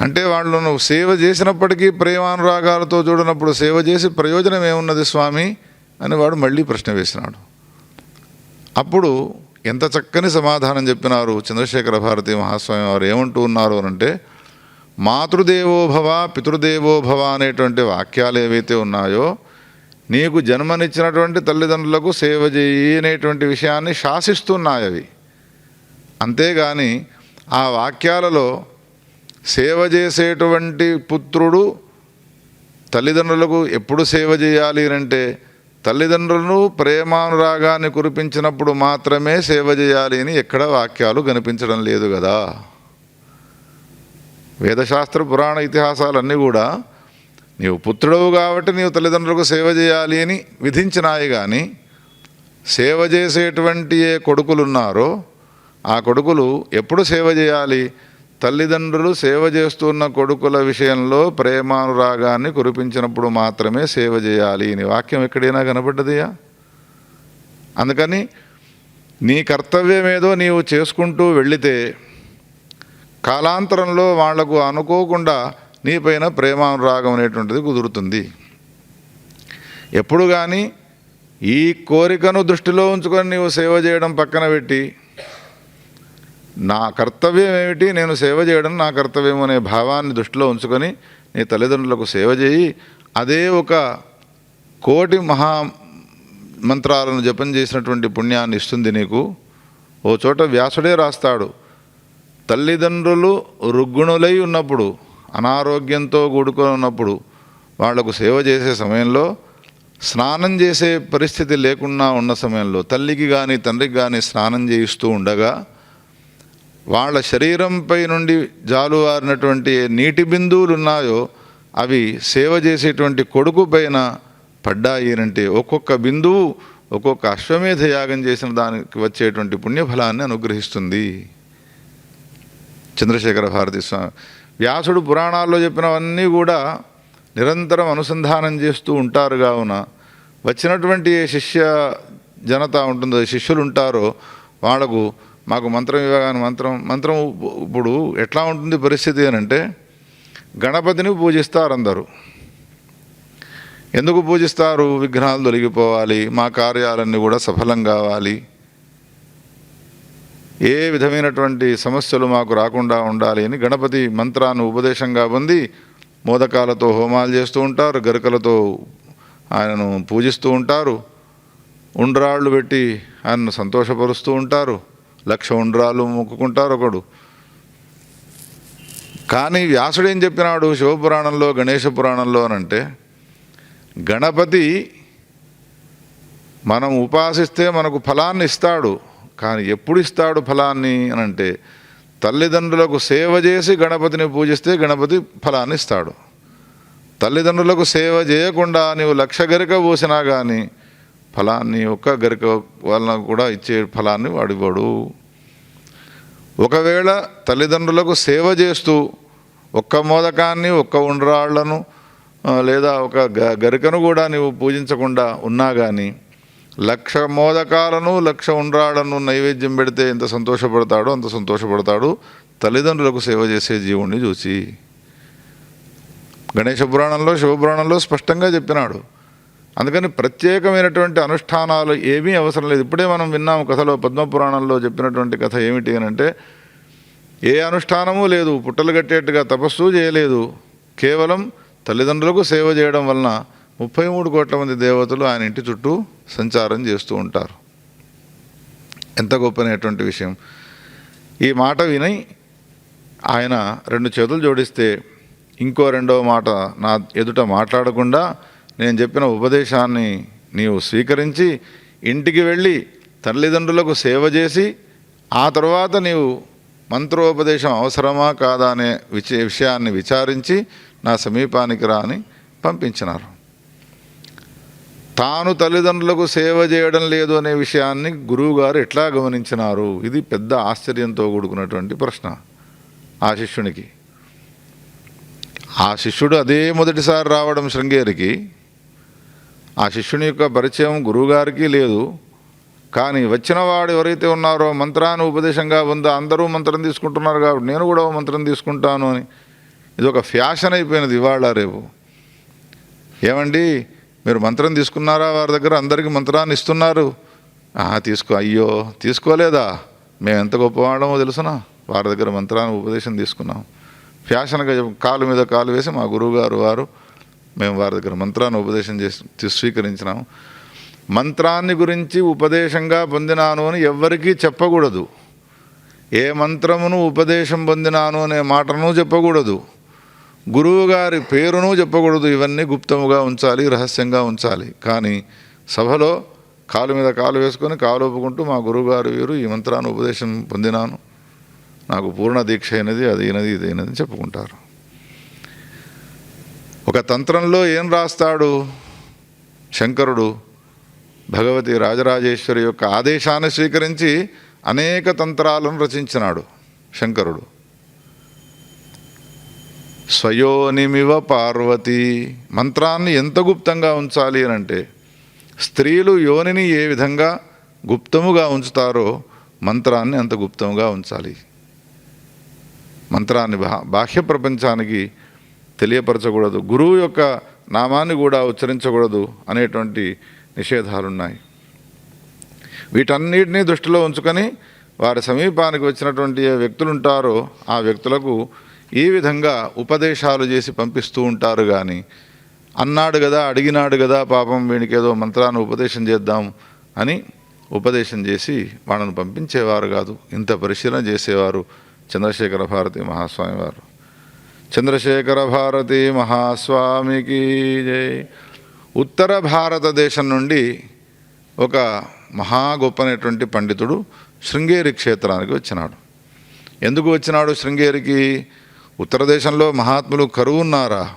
అంటే వాళ్ళు నువ్వు సేవ చేసినప్పటికీ ప్రేమానురాగాలతో చూడనప్పుడు సేవ చేసి ప్రయోజనం ఏమున్నది స్వామి అని వాడు మళ్ళీ ప్రశ్న వేసినాడు. అప్పుడు ఎంత చక్కని సమాధానం చెప్పినారు చంద్రశేఖర భారతి మహాస్వామి వారు ఏమంటూ ఉన్నారు అంటే మాతృదేవోభవ పితృదేవోభవ అనేటువంటి వాక్యాలు ఏవైతే ఉన్నాయో నీకు జన్మనిచ్చినటువంటి తల్లిదండ్రులకు సేవ చేయి అనేటువంటి విషయాన్ని శాసిస్తున్నాయి అవి. అంతేగాని ఆ వాక్యాలలో సేవ చేసేటువంటి పుత్రుడు తల్లిదండ్రులకు ఎప్పుడు సేవ చేయాలి అంటే తల్లిదండ్రులను ప్రేమానురాగాన్ని కురిపించినప్పుడు మాత్రమే సేవ చేయాలి అని ఎక్కడ వాక్యాలు కనిపించడం లేదు కదా. వేదశాస్త్ర పురాణ ఇతిహాసాలన్నీ కూడా నీవు పుత్రుడవు కాబట్టి నీవు తల్లిదండ్రులకు సేవ చేయాలి అని విధించినాయి కానీ సేవ చేసేటువంటి ఏ కొడుకులు ఉన్నారో ఆ కొడుకులు ఎప్పుడు సేవ చేయాలి? తల్లిదండ్రులు సేవ చేస్తున్న కొడుకుల విషయంలో ప్రేమానురాగాన్ని కురిపించినప్పుడు మాత్రమే సేవ చేయాలి. అని వాక్యం ఎక్కడైనా కనబడ్డదియా అందుకని నీ కర్తవ్యం ఏదో నీవు చేసుకుంటూ వెళ్ళితే కాలాంతరంలో వాళ్ళకు అనుకోకుండా నీపైన ప్రేమానురాగం అనేటువంటిది కుదురుతుంది. ఎప్పుడు కానీ ఈ కోరికను దృష్టిలో ఉంచుకొని నీవు సేవ చేయడం పక్కన పెట్టి నా కర్తవ్యం ఏమిటి? నేను సేవ చేయడం నా కర్తవ్యం అనే భావాన్ని దృష్టిలో ఉంచుకొని నీ తల్లిదండ్రులకు సేవ చేయి. అదే ఒక కోటి మహా మంత్రాలను జపం చేసినటువంటి పుణ్యాన్ని ఇస్తుంది నీకు. ఓ చోట వ్యాసుడే రాస్తాడు తల్లిదండ్రులు రుగ్గుణులై ఉన్నప్పుడు అనారోగ్యంతో కూడుకొని ఉన్నప్పుడు వాళ్ళకు సేవ చేసే సమయంలో స్నానం చేసే పరిస్థితి లేకుండా ఉన్న సమయంలో తల్లికి కానీ తండ్రికి కానీ స్నానం చేయిస్తూ ఉండగా వాళ్ళ శరీరంపై నుండి జాలువారినటువంటి నీటి బిందువులు ఉన్నాయో అవి సేవ చేసేటువంటి కొడుకు పైన పడ్డాయినంటే ఒక్కొక్క బిందువు ఒక్కొక్క అశ్వమేధ యాగం చేసిన దానికి వచ్చేటువంటి పుణ్యఫలాన్ని అనుగ్రహిస్తుంది. చంద్రశేఖర భారతి స్వామి వ్యాసుడు పురాణాల్లో చెప్పినవన్నీ కూడా నిరంతరం అనుసంధానం చేస్తూ ఉంటారు. కావున వచ్చినటువంటి శిష్య జనత ఉంటుందో శిష్యులు ఉంటారో వాళ్ళకు మాకు మంత్రం ఇవ్వగానే మంత్రం మంత్రం ఇప్పుడు ఎట్లా ఉంటుంది పరిస్థితి అంటే గణపతిని పూజిస్తారు అందరూ. ఎందుకు పూజిస్తారు? విఘ్నాలు తొలగిపోవాలి మా కార్యాలన్నీ కూడా సఫలం కావాలి. ఏ విధమైనటువంటి సమస్యలు మాకు రాకుండా ఉండాలి అని గణపతి మంత్రాన్ని ఉపదేశంగా పొంది మోదకాలతో హోమాలు చేస్తూ ఉంటారు గరికలతో ఆయనను పూజిస్తూ ఉంటారు ఉండ్రాళ్ళు పెట్టి ఆయనను సంతోషపరుస్తూ ఉంటారు. లక్ష ఉండ్రాలు మొక్కుకుంటారు ఒకడు. కానీ వ్యాసుడు ఏం చెప్పినాడు శివపురాణంలో గణేష పురాణంలో అని అంటే గణపతి మనం ఉపాసిస్తే మనకు ఫలాన్ని ఇస్తాడు కానీ ఎప్పుడు ఇస్తాడు ఫలాన్ని అనంటే తల్లిదండ్రులకు సేవ చేసి గణపతిని పూజిస్తే గణపతి ఫలాన్ని ఇస్తాడు. తల్లిదండ్రులకు సేవ చేయకుండా నీవు లక్ష గరిక పోసినా కానీ ఫలాన్ని ఒక్క గరిక వలన కూడా ఇచ్చే ఫలాన్ని వాడివాడు. ఒకవేళ తల్లిదండ్రులకు సేవ చేస్తూ ఒక్క మోదకాన్ని ఒక్క ఉండ్రాళ్ళను లేదా ఒక గ- గరికను కూడా నీవు పూజించకుండా ఉన్నా కానీ లక్ష మోదకాలను లక్ష ఉండ్రాళ్ళను నైవేద్యం పెడితే ఎంత సంతోషపడతాడో అంత సంతోషపడతాడు తల్లిదండ్రులకు సేవ చేసే జీవుణ్ణి చూసి. గణేష పురాణంలో శివపురాణంలో స్పష్టంగా చెప్పినాడు. అందుకని ప్రత్యేకమైనటువంటి అనుష్ఠానాలు ఏమీ అవసరం లేదు. ఇప్పుడే మనం విన్నాము కథలో పద్మపురాణంలో చెప్పినటువంటి కథ ఏమిటి అని అంటే ఏ అనుష్ఠానము లేదు పుట్టలు కట్టేట్టుగా తపస్సు చేయలేదు. కేవలం తల్లిదండ్రులకు సేవ చేయడం వలన ముప్పై మూడు కోట్ల మంది దేవతలు ఆయన ఇంటి చుట్టూ సంచారం చేస్తూ ఉంటారు. ఎంత గొప్పనటువంటి విషయం. ఈ మాట విని ఆయన రెండు చేతులు జోడిస్తే ఇంకో రెండవ మాట నా ఎదుట మాట్లాడకుండా నేను చెప్పిన ఉపదేశాన్ని నీవు స్వీకరించి ఇంటికి వెళ్ళి తల్లిదండ్రులకు సేవ చేసి ఆ తర్వాత నీవు మంత్రోపదేశం అవసరమా కాదా అనే విచ విషయాన్ని విచారించి నా సమీపానికి రా అని పంపించినారు. తాను తల్లిదండ్రులకు సేవ చేయడం లేదు అనే విషయాన్ని గురువుగారు ఎట్లా గమనించినారు? ఇది పెద్ద ఆశ్చర్యంతో కూడుకున్నటువంటి ప్రశ్న ఆ శిష్యునికి. ఆ శిష్యుడు అదే మొదటిసారి రావడం శృంగేరికి ఆ శిష్యుని యొక్క పరిచయం గురువుగారికి లేదు. కానీ వచ్చిన వాడు ఎవరైతే ఉన్నారో మంత్రాన్ని ఉపదేశంగా ఉందో అందరూ మంత్రం తీసుకుంటున్నారు కాబట్టి నేను కూడా ఓ మంత్రం తీసుకుంటాను అని. ఇది ఒక ఫ్యాషన్ అయిపోయినది ఇవాళ రేపు. ఏమండి? మీరు మంత్రం తీసుకున్నారా? వారి దగ్గర అందరికీ మంత్రాన్ని ఇస్తున్నారు. తీసుకో. అయ్యో తీసుకోలేదా? మేము ఎంత గొప్పవాడమో తెలుసునా? వారి దగ్గర మంత్రాన్ని ఉపదేశం తీసుకున్నాం. ఫ్యాషన్గా కాలు మీద కాలు వేసి మా గురువుగారు వారు మేము వారి దగ్గర మంత్రాన్ని ఉపదేశం చేసి స్వీకరించినాము. మంత్రాన్ని గురించి ఉపదేశంగా పొందినాను అని ఎవ్వరికీ చెప్పకూడదు. ఏ మంత్రమును ఉపదేశం పొందినాను అనే మాటను చెప్పకూడదు. గురువు గారి పేరును చెప్పకూడదు. ఇవన్నీ గుప్తముగా ఉంచాలి రహస్యంగా ఉంచాలి. కానీ సభలో కాలు మీద కాలు వేసుకొని కాలు ఒప్పుకుంటూ మా గురువుగారు వీరు ఈ మంత్రాన్ని ఉపదేశం పొందినాను. నాకు పూర్ణ దీక్ష అయినది అది అయినది ఇది అయినది చెప్పుకుంటారు. ఒక తంత్రంలో ఏం రాస్తాడు? శంకరుడు భగవతి రాజరాజేశ్వరి యొక్క ఆదేశాన్ని స్వీకరించి అనేక తంత్రాలను రచించినాడు శంకరుడు. స్వయోనిమివ పార్వతి మంత్రాన్ని ఎంత గుప్తంగా ఉంచాలి అని అంటే స్త్రీలు యోనిని ఏ విధంగా గుప్తముగా ఉంచుతారో మంత్రాన్ని అంత గుప్తముగా ఉంచాలి. మంత్రాన్ని బాహ్య ప్రపంచానికి తెలియపరచకూడదు. గురువు యొక్క నామాన్ని కూడా ఉచ్చరించకూడదు అనేటువంటి నిషేధాలు ఉన్నాయి వీటన్నిటినీ దృష్టిలో ఉంచుకొని వారి సమీపానికి వచ్చినటువంటి ఏ వ్యక్తులు ఉంటారో ఆ వ్యక్తులకు ఈ విధంగా ఉపదేశాలు చేసి పంపిస్తూ ఉంటారు కానీ అన్నాడు కదా అడిగినాడు కదా పాపం వీనికి ఏదో మంత్రాన్ని ఉపదేశం చేద్దాం అని ఉపదేశం చేసి వాళ్ళను పంపించేవారు కాదు. ఇంత పరిశీలన చేసేవారు చంద్రశేఖర భారతి మహాస్వామి వారు. చంద్రశేఖర భారతి మహాస్వామికి జై. ఉత్తర భారతదేశం నుండి ఒక మహా గొప్పనటువంటి పండితుడు శృంగేరి క్షేత్రానికి వచ్చినాడు. ఎందుకు వచ్చినాడు శృంగేరికి? ఉత్తర దేశంలో మహాత్ములు కరువున్నారా?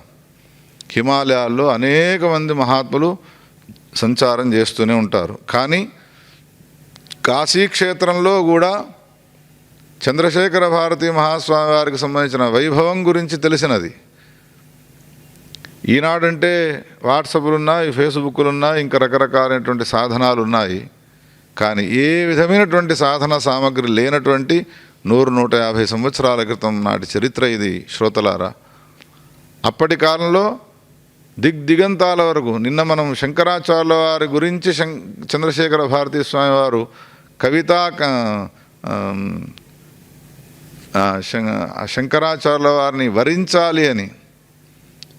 హిమాలయాల్లో అనేక మంది మహాత్ములు సంచారం చేస్తూనే ఉంటారు. కానీ కాశీ క్షేత్రంలో కూడా చంద్రశేఖర భారతి మహాస్వామి వారికి సంబంధించిన వైభవం గురించి తెలిసినది. ఈనాడంటే వాట్సాప్లు ఉన్నాయి ఫేస్బుక్లు ఉన్నాయి ఇంకా రకరకాలైనటువంటి సాధనాలు ఉన్నాయి కానీ ఏ విధమైనటువంటి సాధన సామగ్రి లేనటువంటి నూరు నూట యాభై సంవత్సరాల క్రితం నాటి చరిత్ర ఇది శ్రోతలారా. అప్పటి కాలంలో దిగ్దిగంతాల వరకు నిన్న మనం శంకరాచార్యుల వారి గురించి శం చంద్రశేఖర భారతీ స్వామి వారు కవితా క- శంకరాచార్యుల వారిని వరించాలి అని.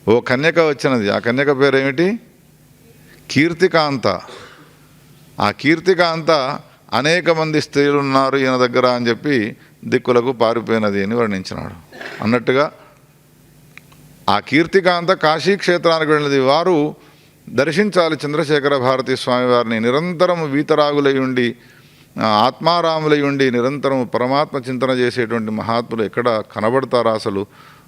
ఓ కన్యక వచ్చినది. ఆ కన్యక పేరు ఏమిటి కీర్తికాంత. ఆ కీర్తికాంత అనేక మంది స్త్రీలు ఉన్నారు ఈయన దగ్గర అని చెప్పి దిక్కులకు పారిపోయినది అని వర్ణించినాడు. అన్నట్టుగా ఆ కీర్తికాంత కాశీ క్షేత్రానికి వెళ్ళినది. వారు దర్శించాలి చంద్రశేఖర భారతి స్వామి వారిని. నిరంతరం వీతరాగులై ఉండి ఆ, ఆత్మారాములై ఉండి నిరంతరం పరమాత్మ చింతన చేసేటువంటి మహాత్ములు ఎక్కడ కనబడతారా అసలు?